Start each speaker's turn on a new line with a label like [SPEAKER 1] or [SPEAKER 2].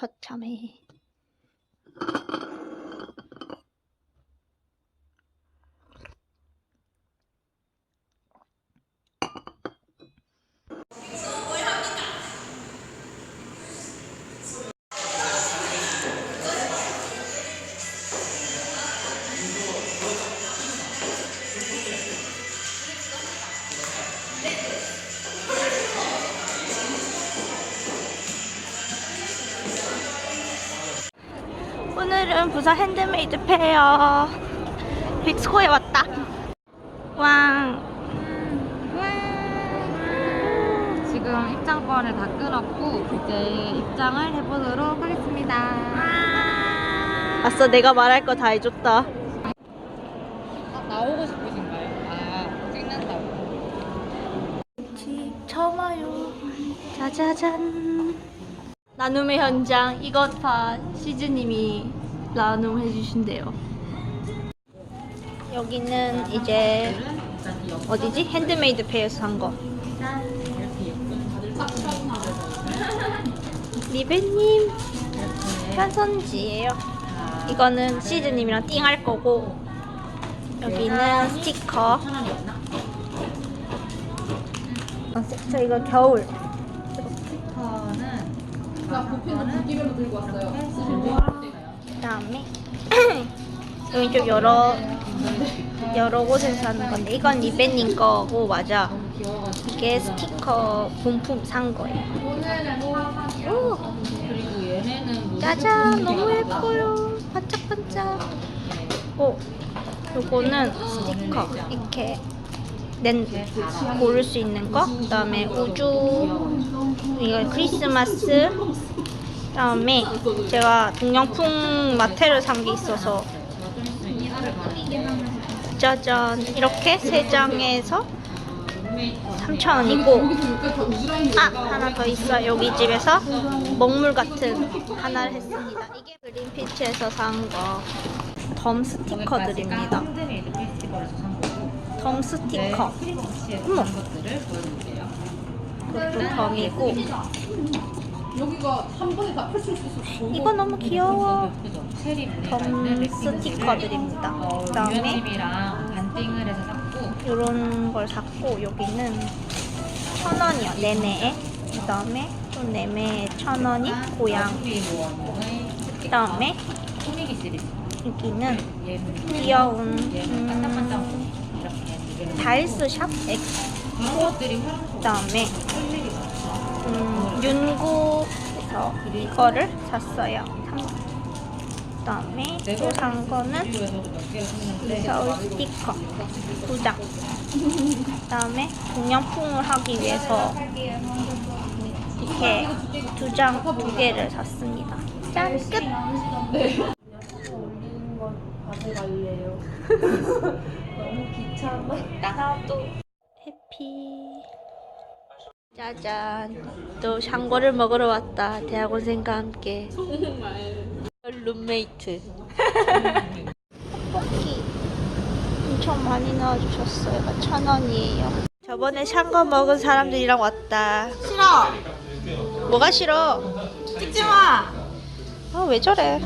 [SPEAKER 1] छच्छा में 오늘은 부산 핸드메이드 페어 빅스코에 왔다. 왕.
[SPEAKER 2] 지금 입장권을 다 끊었고 이제 입장을 해보도록 하겠습니다.
[SPEAKER 1] 아싸, 내가 말할 거 다 해줬다.
[SPEAKER 2] 아, 나오고 싶으신가요? 아 찍는다고.
[SPEAKER 1] 집 처음 와요. 짜자잔. 나눔의 현장 이것 봐 시즈님이 나눔해 주신대요. 여기는 이제 어디지? 핸드메이드 페어에서 산 거. 리베님 편선지예요. 이거는 시즈님이랑 띵 할 거고 여기는 스티커. 어, 저 이거 겨울.
[SPEAKER 2] 스티커는
[SPEAKER 1] 그다음에 여기 좀 여러 여러 곳에서 사는 건데 이건 리베님 거고 맞아. 이게 스티커 본품 산 거예요. 오, 짜잔 너무 예뻐요. 반짝반짝. 오, 요거는 스티커 이렇게 낸 고를 수 있는 거. 그다음에 우주 이거 크리스마스. 그다음에 제가 동양풍 마테를 산 게 있어서 짜잔. 이렇게 세 장에서 3,000원이고 아 하나 더 있어 여기 집에서 먹물 같은 하나를 했습니다. 이게 그린피치에서 산 거. 덤 스티커들입니다. 덤 스티커. 어머. 그것도 덤이고
[SPEAKER 3] 여기가 한 번에 다 펼칠 수 있어.
[SPEAKER 1] 이거 너무 귀여워?
[SPEAKER 2] 체리
[SPEAKER 1] 덤 스티커들입니다. 그다음에
[SPEAKER 2] 유연님이랑 반띵을 해서 샀고.
[SPEAKER 1] 이런 걸 샀고 여기는 천 원이요 내내에. 그 다음에 또 내내에 천 원이 고양 의그 다음에
[SPEAKER 2] 코미기 시리즈.
[SPEAKER 1] 여기는
[SPEAKER 2] 얘는
[SPEAKER 1] 귀여운
[SPEAKER 2] 얘는 반짝반짝
[SPEAKER 1] 음,
[SPEAKER 2] 이렇게 두 개를
[SPEAKER 1] 달스샵 엑
[SPEAKER 2] 그런 것들이 활용
[SPEAKER 1] 그 다음에 음, 윤구 에서 이거를 샀어요 그 다음에 또 산 거는 서울 스티커 두 장. 그 다음에 동양풍을 하기 위해서 이렇게 두 장 두 개를 샀습니다. 짠 끝.
[SPEAKER 3] 가져갈래요. 너무 귀찮아.
[SPEAKER 1] 나도 해피. 짜잔. 또 샹궈를 먹으러 왔다. 대학원생과 함께.
[SPEAKER 3] 정말.
[SPEAKER 1] 룸메이트. 떡볶이 엄청 많이 넣어주셨어요. 천 원이에요. 저번에 샹궈 먹은 사람들이랑 왔다.
[SPEAKER 3] 싫어.
[SPEAKER 1] 뭐가 싫어?
[SPEAKER 3] 찍지 마.
[SPEAKER 1] 아 왜 저래?